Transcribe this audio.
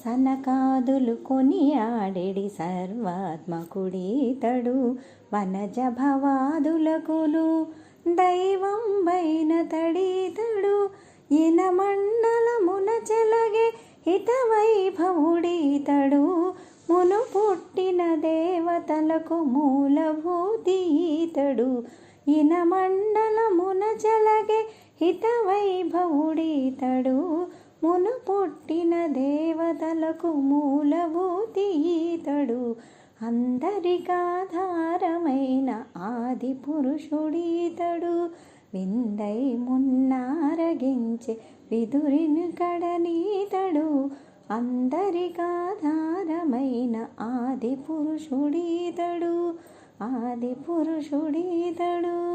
సనకాదులు ఆడేడి సర్వాత్మకుడీతడు వనజ వనజభవాదులకులు దైవం వైన తడీతడు ఇన మండలమున చెలగే హితవైభవుడీతడు మును పుట్టిన దేవతలకు మూలభూతీతడు ఇన మండలమున చెలగే హితవైభవుడీతడు మును పుట్టిన దేవతలకు మూలభూతి ఈతడు. అందరికాధారమైన ఆది పురుషుడీతడు విందై మున్నారగించే విదురిని కడనీతడు. అందరికాధారమైన ఆది పురుషుడీతడు ఆది పురుషుడీతడు